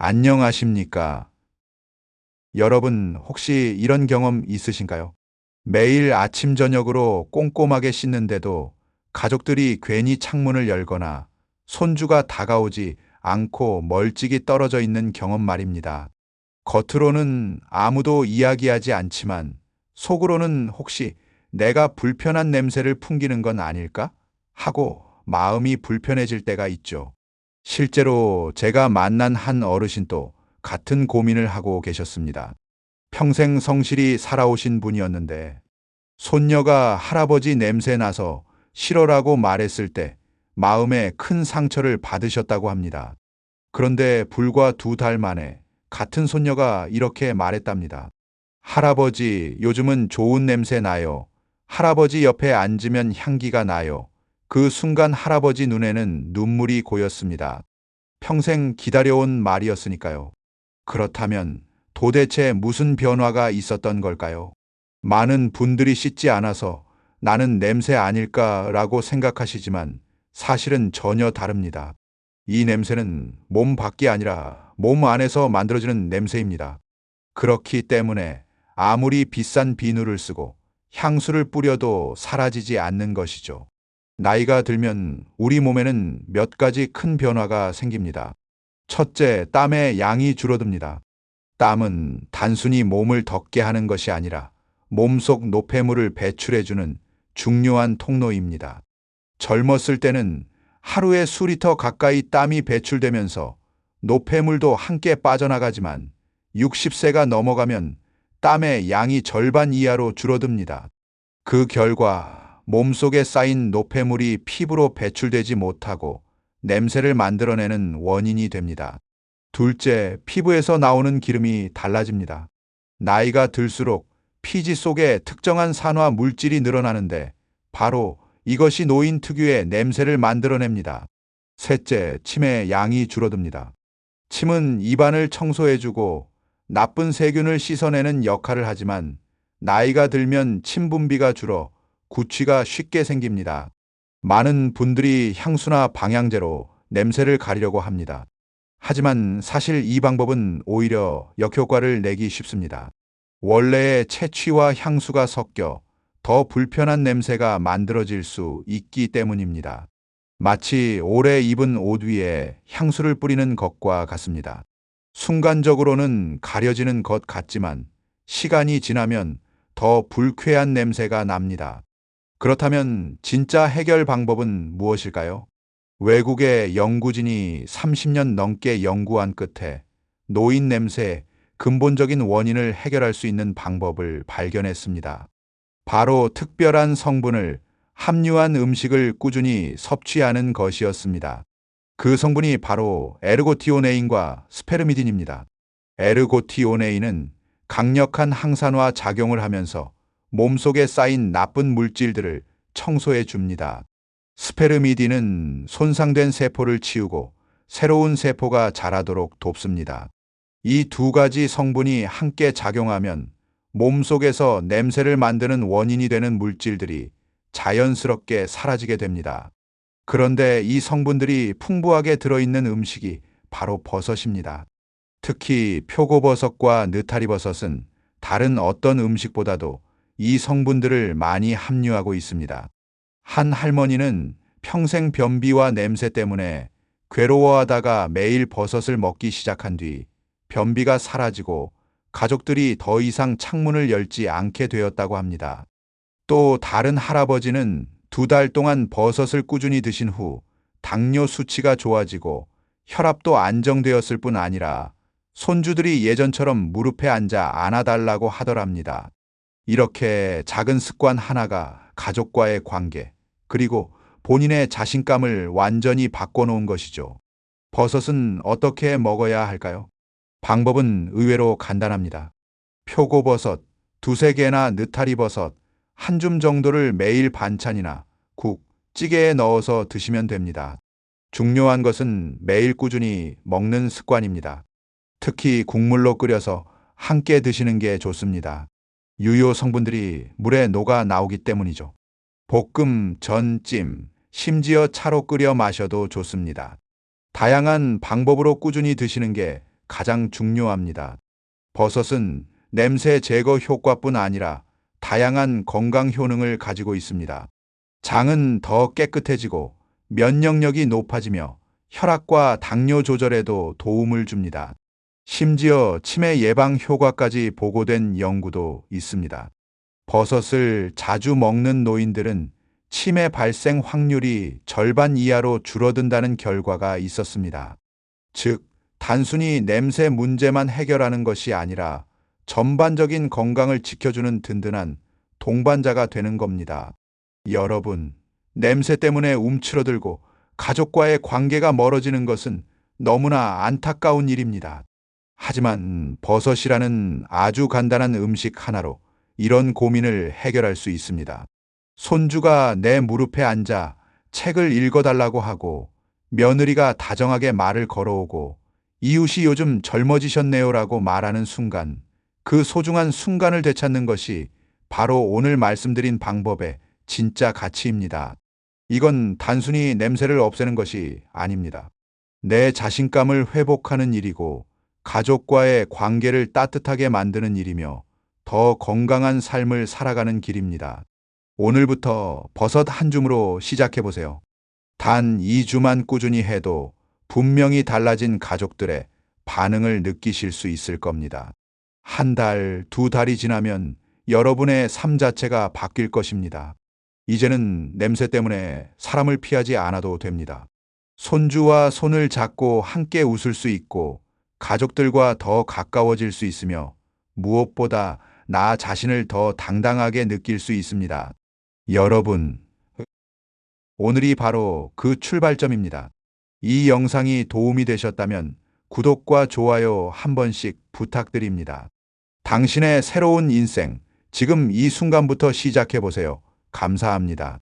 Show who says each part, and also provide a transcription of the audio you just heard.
Speaker 1: 안녕하십니까? 여러분 혹시 이런 경험 있으신가요? 매일 아침 저녁으로 꼼꼼하게 씻는데도 가족들이 괜히 창문을 열거나 손주가 다가오지 않고 멀찍이 떨어져 있는 경험 말입니다. 겉으로는 아무도 이야기하지 않지만 속으로는 혹시 내가 불편한 냄새를 풍기는 건 아닐까? 하고 마음이 불편해질 때가 있죠. 실제로 제가 만난 한 어르신도 같은 고민을 하고 계셨습니다. 평생 성실히 살아오신 분이었는데 손녀가 할아버지 냄새 나서 싫어라고 말했을 때 마음에 큰 상처를 받으셨다고 합니다. 그런데 불과 두 달 만에 같은 손녀가 이렇게 말했답니다. 할아버지, 요즘은 좋은 냄새 나요. 할아버지 옆에 앉으면 향기가 나요. 그 순간 할아버지 눈에는 눈물이 고였습니다. 평생 기다려온 말이었으니까요. 그렇다면 도대체 무슨 변화가 있었던 걸까요? 많은 분들이 씻지 않아서 나는 냄새 아닐까라고 생각하시지만 사실은 전혀 다릅니다. 이 냄새는 몸 밖이 아니라 몸 안에서 만들어지는 냄새입니다. 그렇기 때문에 아무리 비싼 비누를 쓰고 향수를 뿌려도 사라지지 않는 것이죠. 나이가 들면 우리 몸에는 몇 가지 큰 변화가 생깁니다. 첫째, 땀의 양이 줄어듭니다. 땀은 단순히 몸을 덥게 하는 것이 아니라 몸속 노폐물을 배출해주는 중요한 통로입니다. 젊었을 때는 하루에 수리터 가까이 땀이 배출되면서 노폐물도 함께 빠져나가지만 60세가 넘어가면 땀의 양이 절반 이하로 줄어듭니다. 그 결과 몸속에 쌓인 노폐물이 피부로 배출되지 못하고 냄새를 만들어내는 원인이 됩니다. 둘째, 피부에서 나오는 기름이 달라집니다. 나이가 들수록 피지 속에 특정한 산화 물질이 늘어나는데 바로 이것이 노인 특유의 냄새를 만들어냅니다. 셋째, 침의 양이 줄어듭니다. 침은 입안을 청소해주고 나쁜 세균을 씻어내는 역할을 하지만 나이가 들면 침 분비가 줄어 구취가 쉽게 생깁니다. 많은 분들이 향수나 방향제로 냄새를 가리려고 합니다. 하지만 사실 이 방법은 오히려 역효과를 내기 쉽습니다. 원래의 채취와 향수가 섞여 더 불편한 냄새가 만들어질 수 있기 때문입니다. 마치 오래 입은 옷 위에 향수를 뿌리는 것과 같습니다. 순간적으로는 가려지는 것 같지만 시간이 지나면 더 불쾌한 냄새가 납니다. 그렇다면 진짜 해결 방법은 무엇일까요? 외국의 연구진이 30년 넘게 연구한 끝에 노인 냄새 근본적인 원인을 해결할 수 있는 방법을 발견했습니다. 바로 특별한 성분을 함유한 음식을 꾸준히 섭취하는 것이었습니다. 그 성분이 바로 에르고티오네인과 스페르미딘입니다. 에르고티오네인은 강력한 항산화 작용을 하면서 몸속에 쌓인 나쁜 물질들을 청소해 줍니다. 스페르미딘은 손상된 세포를 치우고 새로운 세포가 자라도록 돕습니다. 이 두 가지 성분이 함께 작용하면 몸속에서 냄새를 만드는 원인이 되는 물질들이 자연스럽게 사라지게 됩니다. 그런데 이 성분들이 풍부하게 들어있는 음식이 바로 버섯입니다. 특히 표고버섯과 느타리버섯은 다른 어떤 음식보다도 이 성분들을 많이 함유하고 있습니다. 한 할머니는 평생 변비와 냄새 때문에 괴로워하다가 매일 버섯을 먹기 시작한 뒤 변비가 사라지고 가족들이 더 이상 창문을 열지 않게 되었다고 합니다. 또 다른 할아버지는 두 달 동안 버섯을 꾸준히 드신 후 당뇨 수치가 좋아지고 혈압도 안정되었을 뿐 아니라 손주들이 예전처럼 무릎에 앉아 안아달라고 하더랍니다. 이렇게 작은 습관 하나가 가족과의 관계, 그리고 본인의 자신감을 완전히 바꿔놓은 것이죠. 버섯은 어떻게 먹어야 할까요? 방법은 의외로 간단합니다. 표고버섯, 두세 개나 느타리버섯, 한 줌 정도를 매일 반찬이나 국, 찌개에 넣어서 드시면 됩니다. 중요한 것은 매일 꾸준히 먹는 습관입니다. 특히 국물로 끓여서 함께 드시는 게 좋습니다. 유효 성분들이 물에 녹아 나오기 때문이죠. 볶음, 전, 찜, 심지어 차로 끓여 마셔도 좋습니다. 다양한 방법으로 꾸준히 드시는 게 가장 중요합니다. 버섯은 냄새 제거 효과뿐 아니라 다양한 건강 효능을 가지고 있습니다. 장은 더 깨끗해지고 면역력이 높아지며 혈압과 당뇨 조절에도 도움을 줍니다. 심지어 치매 예방 효과까지 보고된 연구도 있습니다. 버섯을 자주 먹는 노인들은 치매 발생 확률이 절반 이하로 줄어든다는 결과가 있었습니다. 즉, 단순히 냄새 문제만 해결하는 것이 아니라 전반적인 건강을 지켜주는 든든한 동반자가 되는 겁니다. 여러분, 냄새 때문에 움츠러들고 가족과의 관계가 멀어지는 것은 너무나 안타까운 일입니다. 하지만 버섯이라는 아주 간단한 음식 하나로 이런 고민을 해결할 수 있습니다. 손주가 내 무릎에 앉아 책을 읽어달라고 하고 며느리가 다정하게 말을 걸어오고 이웃이 요즘 젊어지셨네요라고 말하는 순간 그 소중한 순간을 되찾는 것이 바로 오늘 말씀드린 방법의 진짜 가치입니다. 이건 단순히 냄새를 없애는 것이 아닙니다. 내 자신감을 회복하는 일이고 가족과의 관계를 따뜻하게 만드는 일이며 더 건강한 삶을 살아가는 길입니다. 오늘부터 버섯 한 줌으로 시작해 보세요. 단 2주만 꾸준히 해도 분명히 달라진 가족들의 반응을 느끼실 수 있을 겁니다. 한 달, 두 달이 지나면 여러분의 삶 자체가 바뀔 것입니다. 이제는 냄새 때문에 사람을 피하지 않아도 됩니다. 손주와 손을 잡고 함께 웃을 수 있고 가족들과 더 가까워질 수 있으며 무엇보다 나 자신을 더 당당하게 느낄 수 있습니다. 여러분, 오늘이 바로 그 출발점입니다. 이 영상이 도움이 되셨다면 구독과 좋아요 한 번씩 부탁드립니다. 당신의 새로운 인생, 지금 이 순간부터 시작해 보세요. 감사합니다.